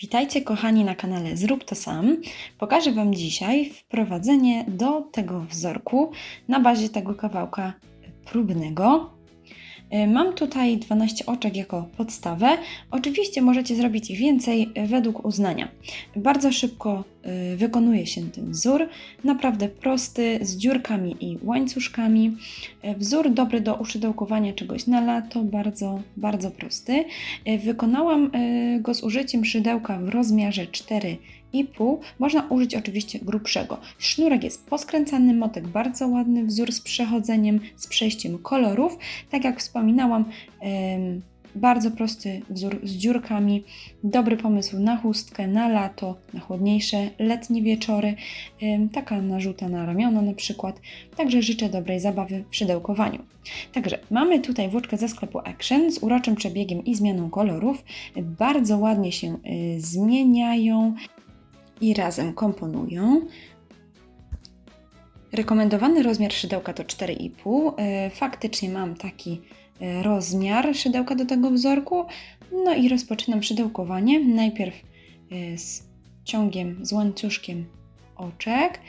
Witajcie kochani na kanale Zrób to sam. Pokażę Wam dzisiaj wprowadzenie do tego wzorku na bazie tego kawałka próbnego. Y, Mam tutaj 12 oczek jako podstawę. Oczywiście możecie zrobić ich więcej według uznania. Bardzo szybko wykonuje się ten wzór. Naprawdę prosty, z dziurkami i łańcuszkami. Y, Wzór dobry do uszydełkowania czegoś na lato, bardzo, bardzo prosty. Y, Wykonałam y, go z użyciem szydełka w rozmiarze 4,5. Można użyć oczywiście grubszego. Sznurek jest poskręcany, motek bardzo ładny, wzór z przechodzeniem, z przejściem kolorów. Tak jak wspominałam, em, bardzo prosty wzór z dziurkami. Dobry pomysł na chustkę, na lato, na chłodniejsze letnie wieczory. Taka narzuta na ramiona na przykład. Także życzę dobrej zabawy w szydełkowaniu. Także mamy tutaj włóczkę ze sklepu Action z uroczym przebiegiem i zmianą kolorów. Bardzo ładnie się y, zmieniają i razem komponują. Rekomendowany rozmiar szydełka to 4,5. Y, Faktycznie mam taki rozmiar szydełka do tego wzorku. No i rozpoczynam szydełkowanie. Najpierw y, z ciągiem, z łańcuszkiem oczek.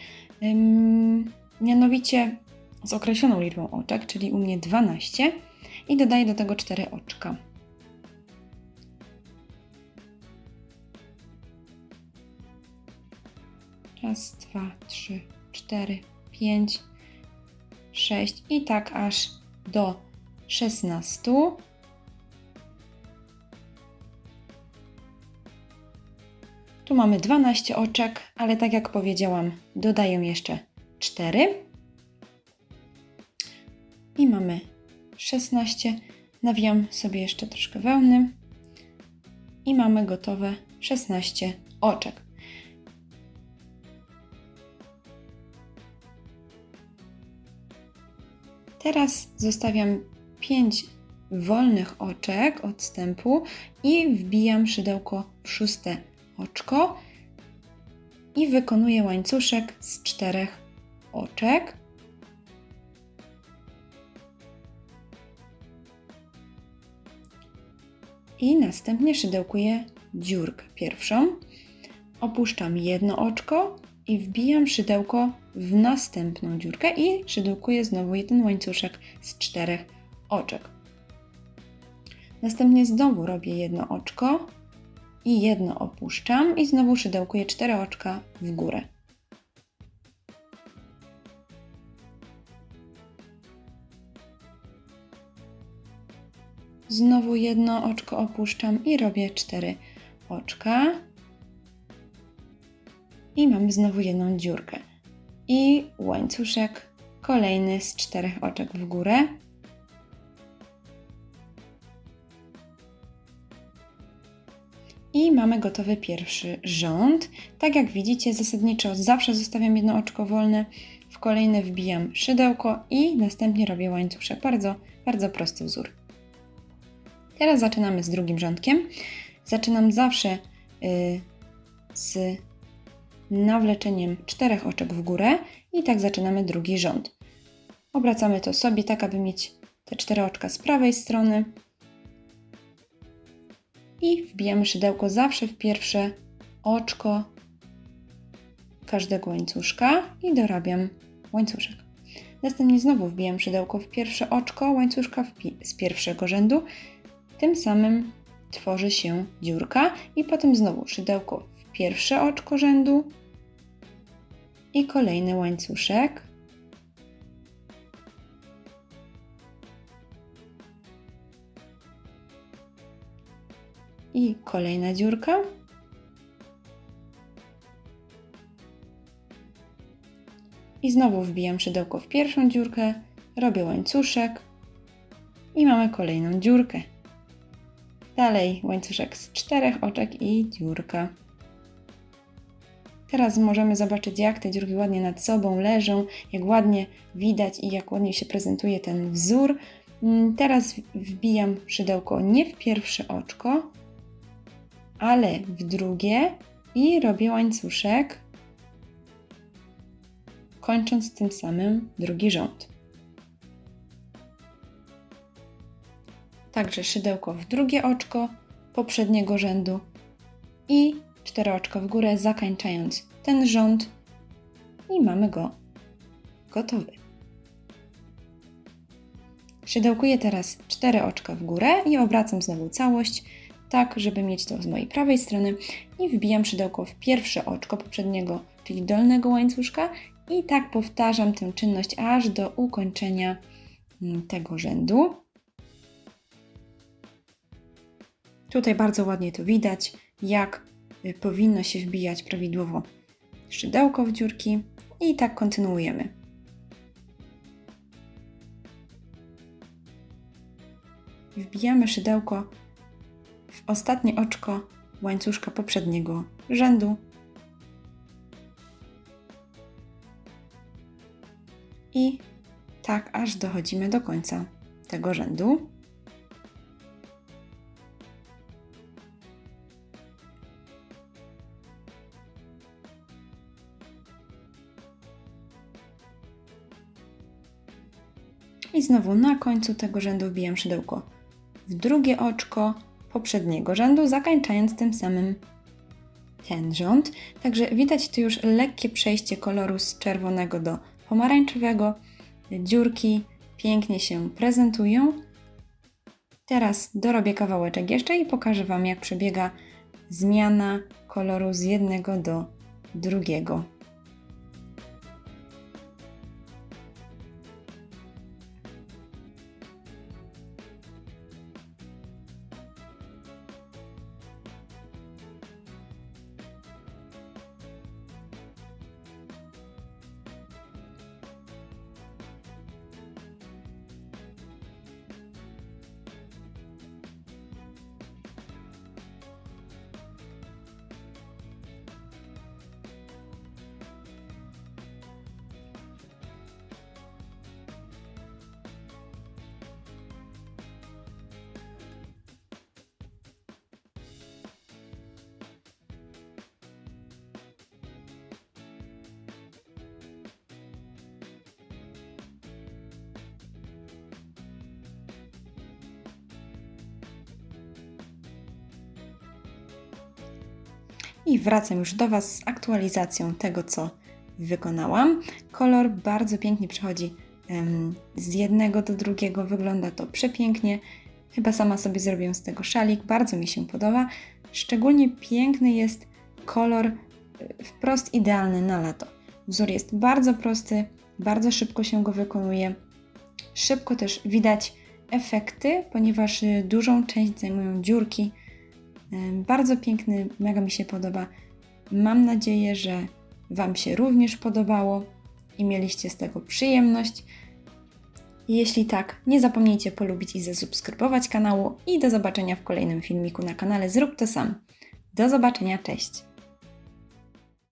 Mianowicie z określoną liczbą oczek, czyli u mnie 12 i dodaję do tego 4 oczka. Raz, dwa, trzy, cztery, pięć, sześć i tak aż do 16. Tu mamy 12 oczek, ale tak jak powiedziałam, dodaję jeszcze 4. I mamy 16. Nawijam sobie jeszcze troszkę wełny. I mamy gotowe 16 oczek. Teraz zostawiam 5 wolnych oczek odstępu i wbijam szydełko w szóste oczko i wykonuję łańcuszek z czterech oczek. I następnie szydełkuję dziurkę pierwszą. Opuszczam jedno oczko i wbijam szydełko w następną dziurkę i szydełkuję znowu jeden łańcuszek z czterech oczek. Następnie znowu robię jedno oczko i jedno opuszczam i znowu szydełkuję cztery oczka w górę. Znowu jedno oczko opuszczam i robię cztery oczka. I mamy znowu jedną dziurkę. I łańcuszek kolejny z czterech oczek w górę. I mamy gotowy pierwszy rząd. Tak jak widzicie, zasadniczo zawsze zostawiam jedno oczko wolne, w kolejne wbijam szydełko i następnie robię łańcuszek. Bardzo, bardzo prosty wzór. Teraz zaczynamy z drugim rządkiem. Zaczynam zawsze y, z nawleczeniem czterech oczek w górę i tak zaczynamy drugi rząd. Obracamy to sobie tak, aby mieć te cztery oczka z prawej strony i wbijamy szydełko zawsze w pierwsze oczko każdego łańcuszka i dorabiam łańcuszek. Następnie znowu wbijam szydełko w pierwsze oczko łańcuszka z pierwszego rzędu. Tym samym tworzy się dziurka i potem znowu szydełko w pierwsze oczko rzędu i kolejny łańcuszek. I kolejna dziurka. I znowu wbijam szydełko w pierwszą dziurkę, robię łańcuszek i mamy kolejną dziurkę. Dalej łańcuszek z czterech oczek i dziurka. Teraz możemy zobaczyć, jak te dziurki ładnie nad sobą leżą, jak ładnie widać i jak ładnie się prezentuje ten wzór. Mm, Teraz wbijam szydełko nie w pierwsze oczko, ale w drugie i robię łańcuszek, kończąc tym samym drugi rząd. Także szydełko w drugie oczko poprzedniego rzędu i cztery oczka w górę, zakończając ten rząd i mamy go gotowy. Szydełkuję teraz cztery oczka w górę i obracam znowu całość, tak żeby mieć to z mojej prawej strony i wbijam szydełko w pierwsze oczko poprzedniego, czyli dolnego łańcuszka i tak powtarzam tę czynność aż do ukończenia mm, tego rzędu. Tutaj bardzo ładnie to widać, jak y, powinno się wbijać prawidłowo szydełko w dziurki i tak kontynuujemy. Wbijamy szydełko w ostatnie oczko łańcuszka poprzedniego rzędu i tak aż dochodzimy do końca tego rzędu. I znowu na końcu tego rzędu wbijam szydełko w drugie oczko poprzedniego rzędu, zakończając tym samym ten rząd. Także widać tu już lekkie przejście koloru z czerwonego do pomarańczowego. Dziurki pięknie się prezentują. Teraz dorobię kawałeczek jeszcze i pokażę Wam, jak przebiega zmiana koloru z jednego do drugiego. I wracam już do Was z aktualizacją tego, co wykonałam. Kolor bardzo pięknie przechodzi z jednego do drugiego, wygląda to przepięknie. Chyba sama sobie zrobię z tego szalik, bardzo mi się podoba. Szczególnie piękny jest kolor y, wprost idealny na lato. Wzór jest bardzo prosty, bardzo szybko się go wykonuje. Szybko też widać efekty, ponieważ y, dużą część zajmują dziurki. Bardzo piękny, mega mi się podoba. Mam nadzieję, że Wam się również podobało i mieliście z tego przyjemność. Jeśli tak, nie zapomnijcie polubić i zasubskrybować kanału i do zobaczenia w kolejnym filmiku na kanale Zrób to sam. Do zobaczenia, cześć!